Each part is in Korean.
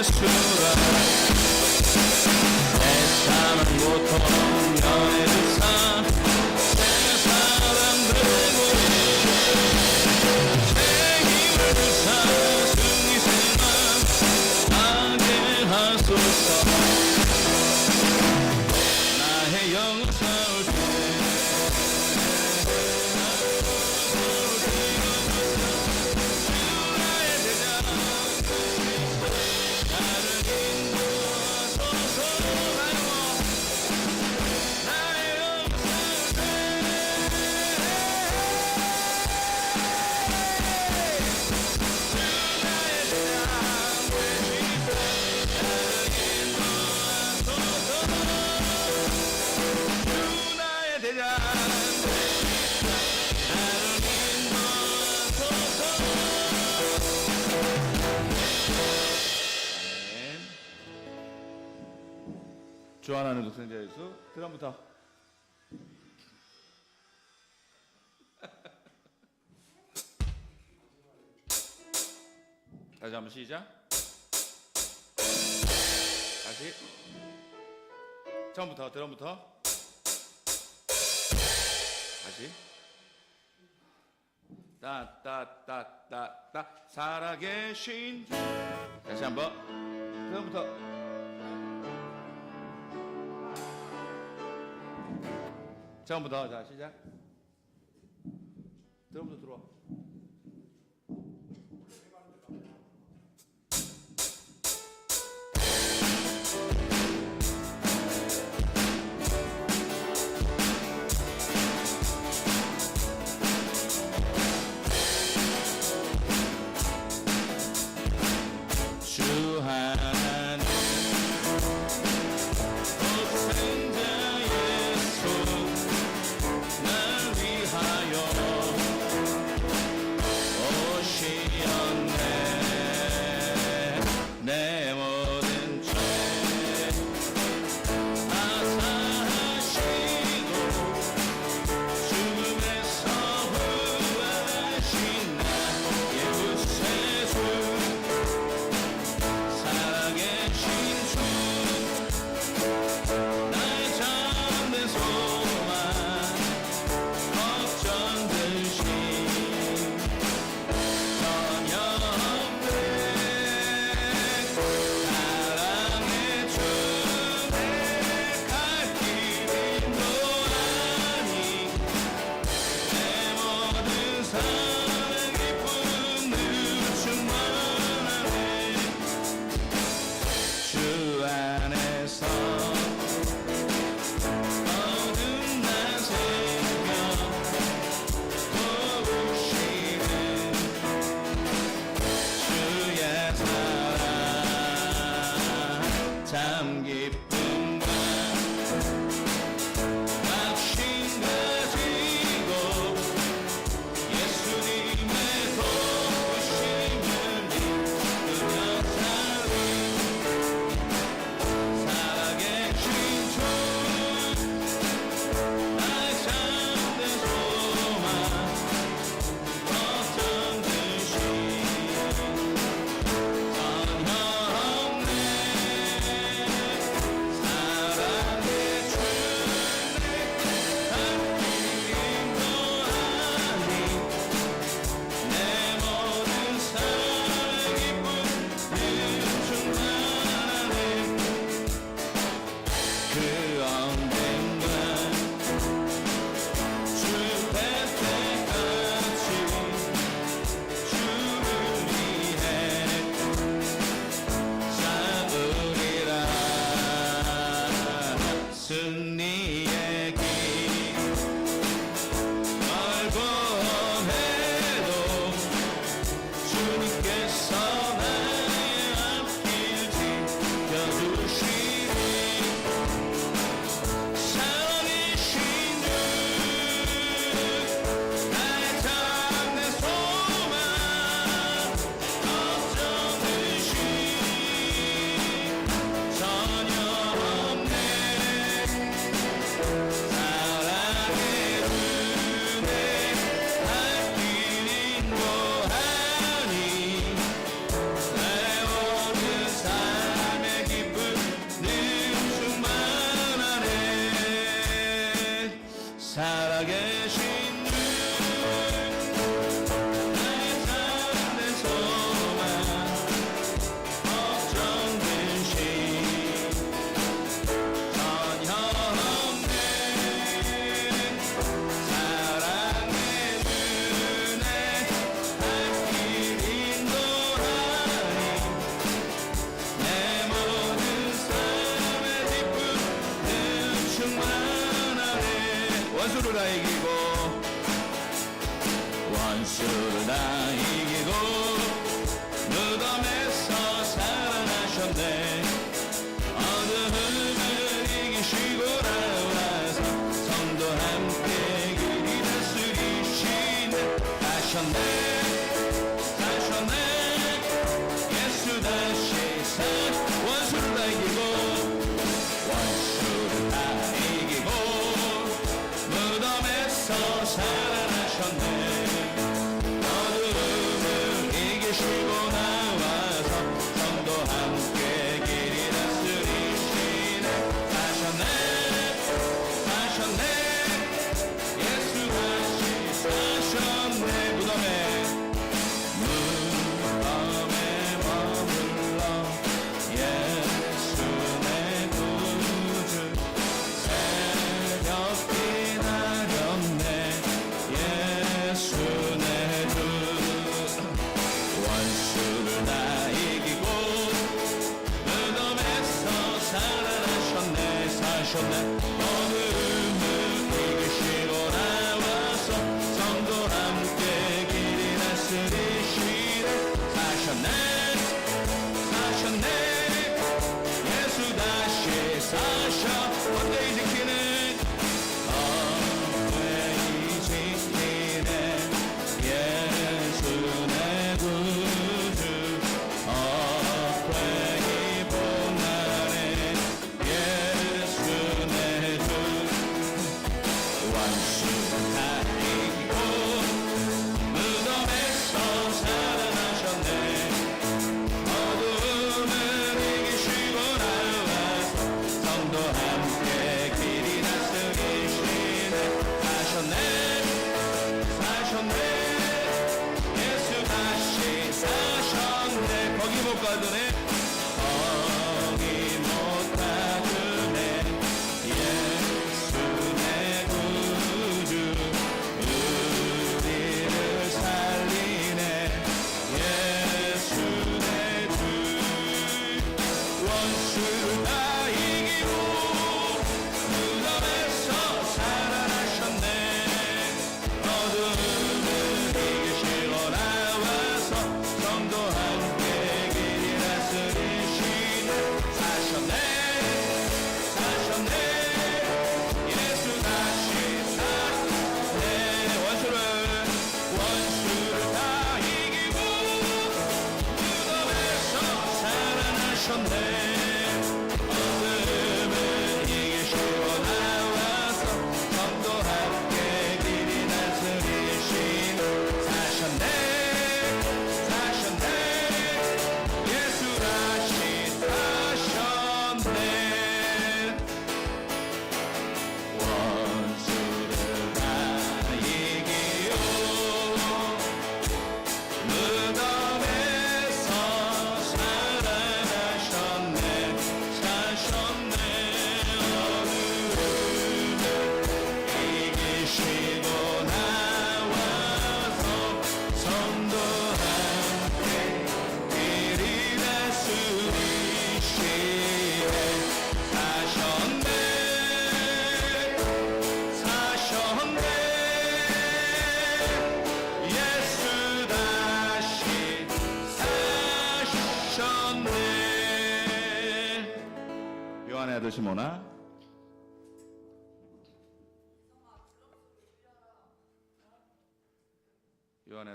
예수라. 내 삶은 고통 연애 그다음부터. 다시 한번 시작. 다시. 처음부터 드럼부터. 다시. 따따따따따. 살아계신 주. 다시 한번. 드럼부터 처음부터 자. 시작. 드럼부터 들어와 Answer that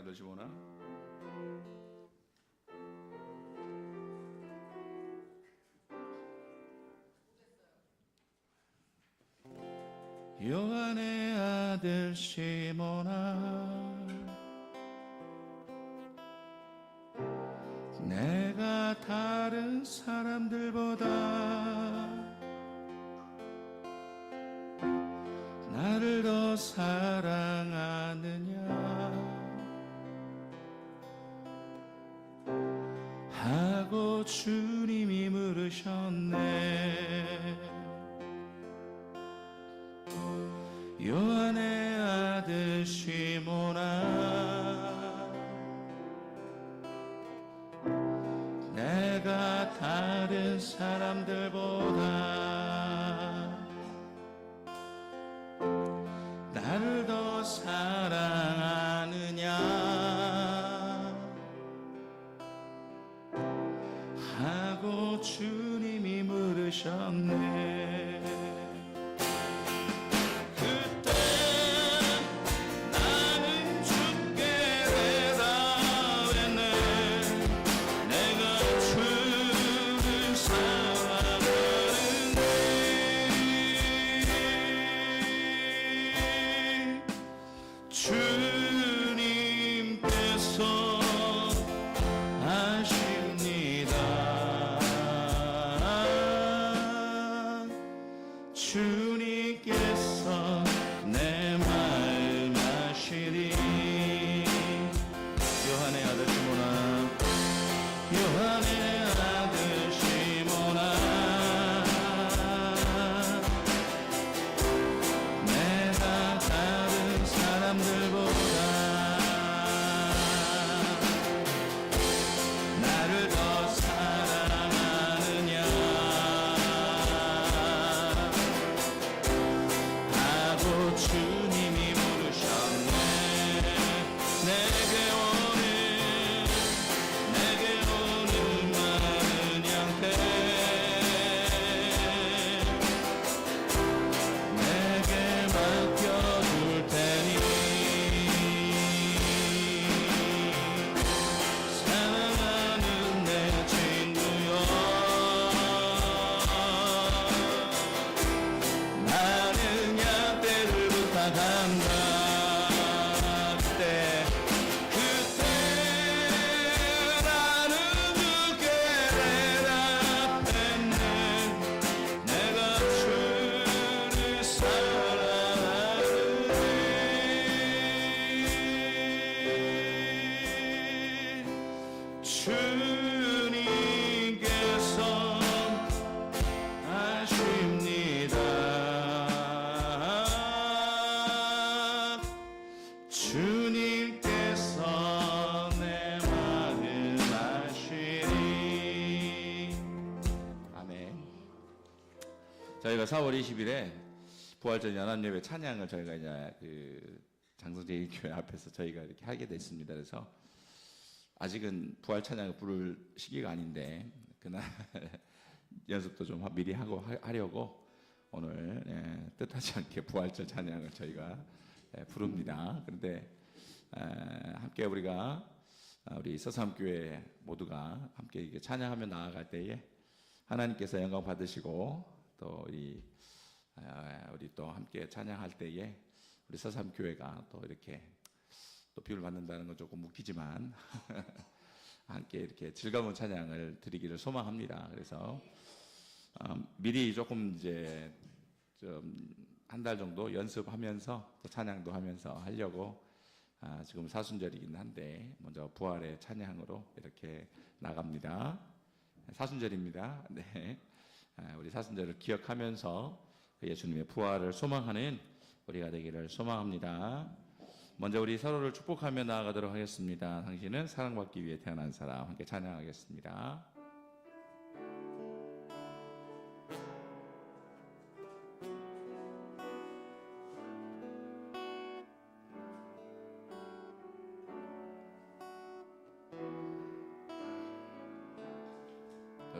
da ci bona. 요한의 아들 시몬아 내가 다른 사람들보다 저희가 4월 20일에 부활절 연합예배 찬양을 저희가 이제 그 장성제일교회 앞에서 저희가 이렇게 하게 됐습니다. 그래서 아직은 부활 찬양을 부를 시기가 아닌데 그날 연습도 좀 미리 하고 하- 하려고 오늘 예, 뜻하지 않게 부활절 찬양을 저희가 예, 부릅니다. 그런데 에, 함께 우리가 아, 우리 서삼교회 모두가 함께 찬양하며 나아갈 때에 하나님께서 영광 받으시고 또 우리 아, 우리 또 함께 찬양할 때에 우리 서삼교회가 또 이렇게 또 비를 받는다는 건 조금 웃기지만 함께 이렇게 즐거운 찬양을 드리기를 소망합니다. 그래서 어, 미리 조금 이제 좀 한 달 정도 연습하면서 또 찬양도 하면서 하려고 아, 지금 사순절이긴 한데 먼저 부활의 찬양으로 이렇게 나갑니다. 사순절입니다. 네, 아, 우리 사순절을 기억하면서 그 예수님의 부활을 소망하는 우리가 되기를 소망합니다. 먼저 우리 서로를 축복하며 나아가도록 하겠습니다. 당신은 사랑받기 위해 태어난 사람 함께 찬양하겠습니다.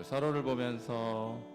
서로를 보면서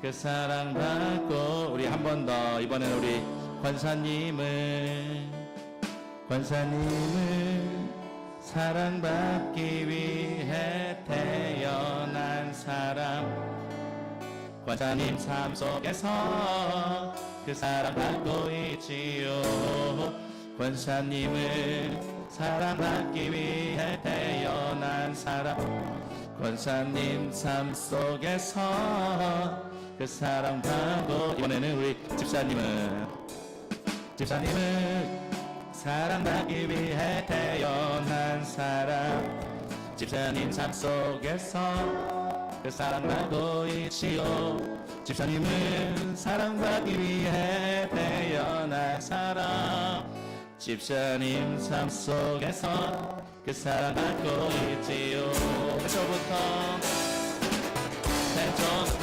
그 사랑 받고 우리 한 번 더 이번엔 우리 권사님을 권사님을 사랑받기 위해 태어난 사람. 권사님 삶 속에서 그 사랑 받고 있지요. 권사님을 사랑받기 위해 태어난 사람. 권사님 삶 속에서 그 사랑받고 이번에는 우리 집사님은 집사님을 사랑받기 위해 태어난 사람. 집사님 삶 속에서 그 사랑받고 있지요. 집사님은 사랑받기 위해 태어난 사람. 집사님 삶 속에서 그 사랑받고 있지요. 태초부터 태초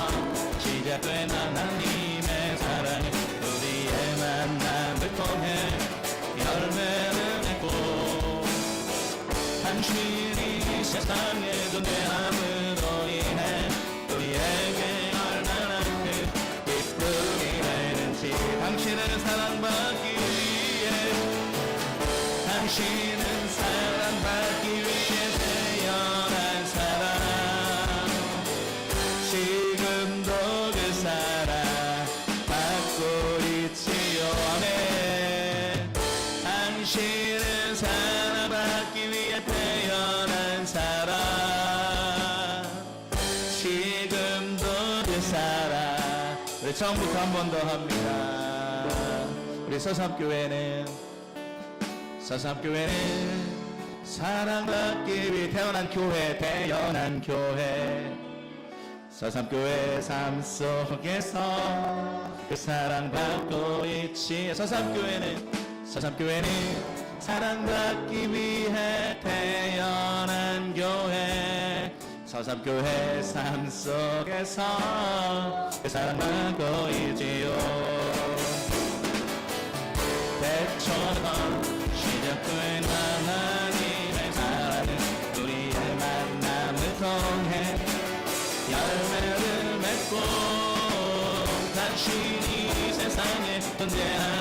세상에 존재함으로 인해 우리에게 얼마나 큰 기쁨이 되는지. 당신을 사랑받기 위해. 당신은 사랑받기 번 더 합니다. 우리 서삼교회는 서삼교회는 사랑받기 위해 태어난 교회 태어난 교회. 서삼교회 삶 속에서 그 사랑받고 있지 서삼교회는 서삼교회는 사랑받기 위해 태어난 교회 서삼교회 삶 속에서 그 사랑받고 있지요. 대처럼 시작된 하나님의 사랑은 우리의 만남을 통해 열매를 맺고 당신이 세상에 존재함으